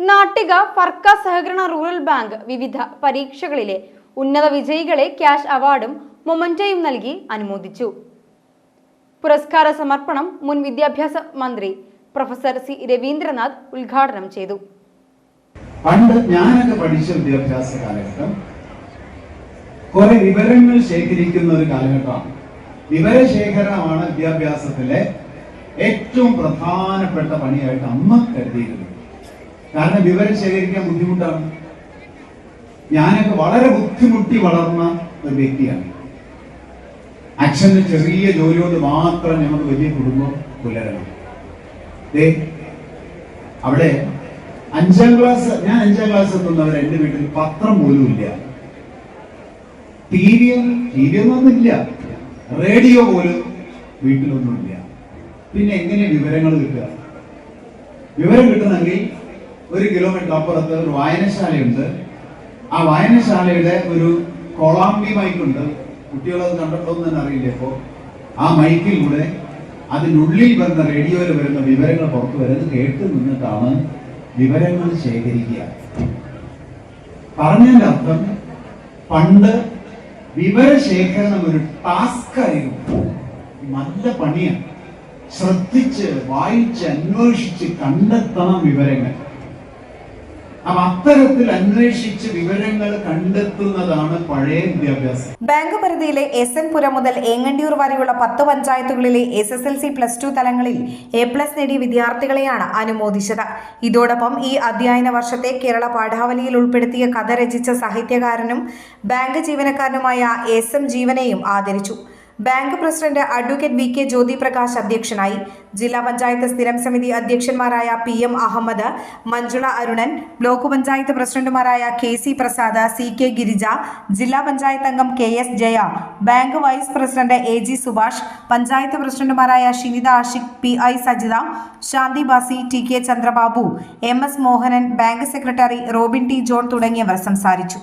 നാട്ടിക ഫർക്ക സഹകരണ rural bank വിവിധ പരീക്ഷകളിലെ ഉന്നത വിജയികളെ ക്യാഷ് അവാർഡും മൊമന്റയും നൽകി അനുമോദിച്ചു. പുരസ്കാര സമർപ്പണം മുൻ വിദ്യാഭ്യാസ മന്ത്രി പ്രൊഫസർ സി രവീന്ദ്രനാഥ് ഉദ്ഘാടനം ചെയ്തു. പണ്ട് ഞാനൊക്കെ പഠിച്ച വിദ്യാഭ്യാസ കാലഘട്ടം കുറെ വിവരങ്ങൾ ശേഖരിക്കുന്ന ഒരു കാലഘട്ടമാണ്. വിവരശേഖരണമാണ് വിദ്യാഭ്യാസത്തിലെ ഏറ്റവും പ്രധാനപ്പെട്ട പണിയായിട്ട് അമ്മ കരുതിയിരുന്നത്. കാരണം വിവരം ശേഖരിക്കാൻ ബുദ്ധിമുട്ടാണ്. ഞാനൊക്കെ വളരെ ബുദ്ധിമുട്ടി വളർന്ന ഒരു വ്യക്തിയാണ്. അച്ഛന്റെ ചെറിയ ജോലിയോട് മാത്രം ഞങ്ങൾക്ക് വലിയ കുടുംബം പുലരണം. അവിടെ അഞ്ചാം ക്ലാസ് ഞാൻ അഞ്ചാം ക്ലാസ് എത്തുന്നവർ എന്റെ വീട്ടിൽ പത്രം പോലും ഇല്ല. T V T V radio പോലും വീട്ടിലൊന്നുമില്ല. പിന്നെ എങ്ങനെ വിവരങ്ങൾ കിട്ടുക? വിവരം കിട്ടണമെങ്കിൽ ഒരു കിലോമീറ്റർ അപ്പുറത്ത് ഒരു വായനശാലയുണ്ട്. ആ വായനശാലയുടെ ഒരു കൊളാമ്പി മൈക്കുണ്ട് കുട്ടികളത് കണ്ടിട്ടോ എന്ന് തന്നെ അറിയില്ല ഇപ്പോ. ആ മൈക്കിലൂടെ അതിനുള്ളിൽ വരുന്ന റേഡിയോയിൽ വരുന്ന വിവരങ്ങൾ പുറത്തു വരുന്നത് കേട്ട് നിന്നിട്ടാണ് വിവരങ്ങൾ ശേഖരിക്കുക. പറഞ്ഞതിന്റെ അർത്ഥം പണ്ട് വിവരശേഖരണം ഒരു ടാസ്ക് ആയിരുന്നു. നല്ല പണിയാണ് ശ്രദ്ധിച്ച് വായിച്ച് അന്വേഷിച്ച് കണ്ടെത്തണം വിവരങ്ങൾ. അത്തരത്തിൽ അന്വേഷിച്ച് വിവരങ്ങൾ കണ്ടെത്തുന്നതാണ് പഴയ വിദ്യാഭ്യാസം. ബാങ്ക് പരിധിയിലെ എസ് എൻ പുരം മുതൽ ഏങ്ങണ്ടിയൂർ വരെയുള്ള പത്ത് പഞ്ചായത്തുകളിലെ S S L C plus two തലങ്ങളിൽ എ പ്ലസ് നേടിയ വിദ്യാർത്ഥികളെയാണ് അനുമോദിച്ചത്. ഇതോടൊപ്പം ഈ അധ്യയന വർഷത്തെ കേരള പാഠാവലിയിൽ ഉൾപ്പെടുത്തിയ കഥ രചിച്ച സാഹിത്യകാരനും ബാങ്ക് ജീവനക്കാരനുമായ എസ് എം ജീവനെയും ആദരിച്ചു. Bank president advocate V K Jyothi Prakash അധ്യക്ഷനായി. ജില്ലാ പഞ്ചായത്ത് സ്ഥിരം സമിതി അധ്യക്ഷന്മാരായ P M Ahammed Manjula Arunan block panchayat പ്രസിഡന്റുമാരായ K C Prasad C K Girija ജില്ലാ പഞ്ചായത്ത് അംഗം K S Jaya bank vice president A G Subhash panchayat പ്രസിഡന്റുമാരായ Shinitha Ashiq P I Sajitha Shanthi Basi T K Chandrababu M S Mohanan bank secretary Robin T John തുടങ്ങിയവർ സംസാരിച്ചു.